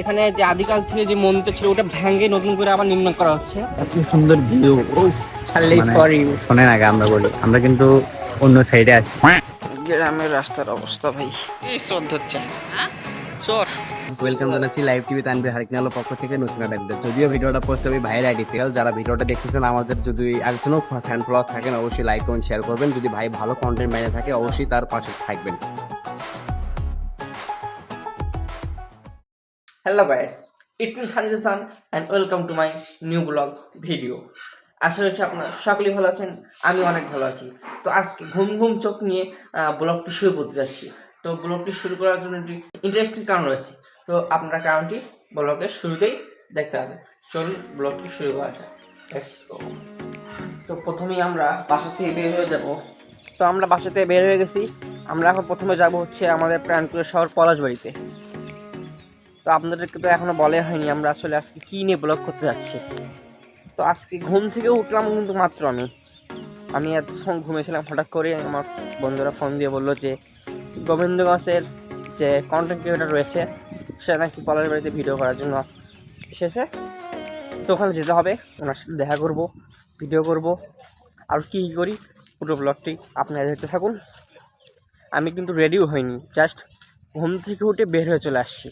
এখানে যে আদিকাল থেকে যে মন্দিরটা ছিল ওটা ভেঙে নতুন করে আবার নির্মাণ করা হচ্ছে। এত সুন্দর ভিউ ছাড়লেই মানে- ফর ইউ শোনেন আগে আমরা বলি আমরা কিন্তু অন্য সাইডে আছি। গ্রামের রাস্তার অবস্থা ভাই। এই শোধ হচ্ছে চোর ওয়েলকাম জানাচ্ছি লাইভ টিভি তানবির হারিকনাল পক্ষ থেকে নতুন একটা যদিও ভিডিওটা পোস্ট হবে ভাইয়ের আইডি থেকে যারা ভিডিওটা দেখতেছেন আমাদের যদি একজনও ফ্যান ফলোয়ার থাকেন অবশ্যই লাইক কমেন্ট শেয়ার করবেন। যদি ভাই ভালো কন্টেন্ট মেনে থাকে অবশ্যই তার পাশে থাকবেন। Hello guys it's me Sanid Hasan and welcome to my new blog video আশা করছি আপনারা সকলেই ভালো আছেন, আমি অনেক ভালো আছি। তো আজকে ঘুম ঘুম চোখ নিয়ে ব্লগটি শুরু করতে যাচ্ছি। তো ব্লগটি শুরু করার জন্য একটি ইন্টারেস্টিং কারণ রয়েছে। তো আপনারা কারণটি ব্লগের শুরুতেই দেখতে হবে চলুন ব্লগটি শুরু করা তো প্রথমেই আমরা বাসা থেকে বের হয়ে যাব। তো আমরা বাসা থেকে বের হয়ে গেছি। আমরা এখন প্রথমে যাব হচ্ছে আমাদের প্রাণপুরের শহর পলাশবাড়িতে। তো আপনাদেরকে তো এখনও বলে হয়নি আমরা আসলে আজকে কী নিয়ে ব্লগ করতে যাচ্ছি। তো আজকে ঘুম থেকে উঠলাম কিন্তু মাত্র আমি। আমি এতক্ষণ ঘুমিয়েছিলাম হঠাৎ করে আমার বন্ধুরা ফোন দিয়ে বলল যে গোবিন্দগঞ্জের যে কন্টেন্ট ক্রিয়েটার রয়েছে, সে নাকি পলার বাড়িতে ভিডিও করার জন্য এসেছে। তো ওখানে যেতে হবে, ওনার সাথে দেখা করব ভিডিও করব। আর কী কী করি, পুরো ব্লগটি আপনারা দেখতে থাকুন। আমি কিন্তু রেডিও হইনি জাস্ট ঘুম থেকে উঠে বের হয়ে চলে আসছি।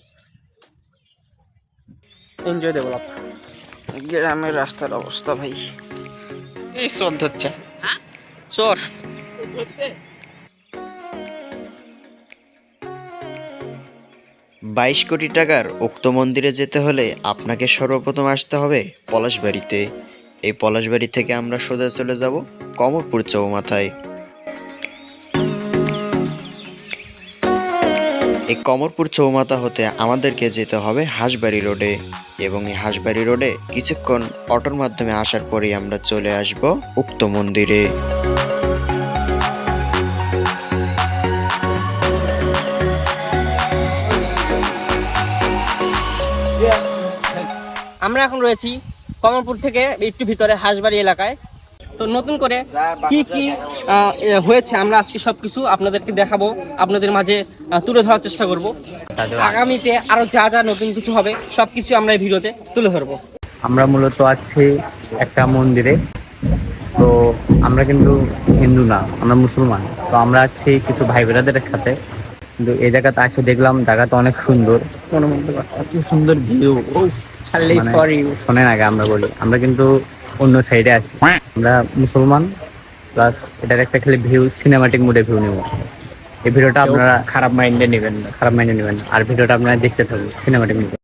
এনজয় দেবো গ্রামের রাস্তার অবস্থা ভাই। এই চোর ধরছে। চোর। বাইশ কোটি টাকার উক্ত মন্দিরে যেতে হলে আপনাকে সর্বপ্রথম আসতে হবে পলাশবাড়িতে। এই পলাশবাড়ি থেকে আমরা সোজা চলে যাব কমরপুর চৌমাথায়। এই কমরপুর চৌমাথা হতে আমাদেরকে যেতে হবে হাঁসবাড়ি রোডে। এবং এই হাঁসবাড়ি রোডে কিছুক্ষণ অটোর মাধ্যমে আসার পরেই আমরা চলে আসব উক্ত মন্দিরে। আমরা এখন রয়েছি কমলপুর থেকে একটু ভিতরে হাঁসবাড়ি এলাকায়। তো নতুন করে কি কি হয়েছে আমরা আজকে সবকিছু আপনাদেরকে দেখাবো আপনাদের মাঝে তুলে ধরার চেষ্টা করব। আগামীতে আরও যা যা নতুন কিছু হবে সবকিছু আমরা এই ভিডিওতে তুলে ধরবো। আমরা মূলত আছি একটা মন্দিরে। তো আমরা কিন্তু হিন্দু না আমরা মুসলমান। তো আমরা আছি কিছু ভাই বোনাদের সাথে। কিন্তু এই জায়গাতে আসে দেখলাম জায়গাটা অনেক সুন্দর। এত সুন্দর ভিউ ছাড়লেই মানে- শোনেন আগে আমরা বলি আমরা কিন্তু অন্য সাইডে আছি। আমরা মুসলমান প্লাস এটার একটা খালি ভিউ সিনেমাটিক মুডে ভিউ নেব। এই ভিডিওটা আপনারা খারাপ মাইন্ডে নেবেন না খারাপ মাইন্ডে নেবেন আর ভিডিওটা আপনারা দেখতে থাকুন সিনেমাটিক মোডে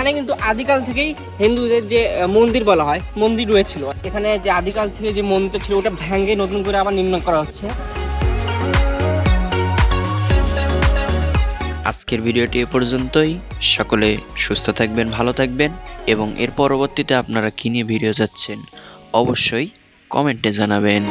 এখানে কিন্তু আদিকাল থেকেই হিন্দুদের যে মন্দির বলা হয়, মন্দির রয়েছিল। এখানে যে আদিকাল থেকে যে মন্দির ছিল, ওটা ভেঙে নতুন করে আবার নির্মাণ করা হচ্ছে। আজকের ভিডিওটি এ পর্যন্তই। সকলে সুস্থ থাকবেন, ভালো থাকবেন, এবং এর পরবর্তীতে আপনারা কী নিয়ে ভিডিও যাচ্ছেন অবশ্যই কমেন্টে জানাবেন।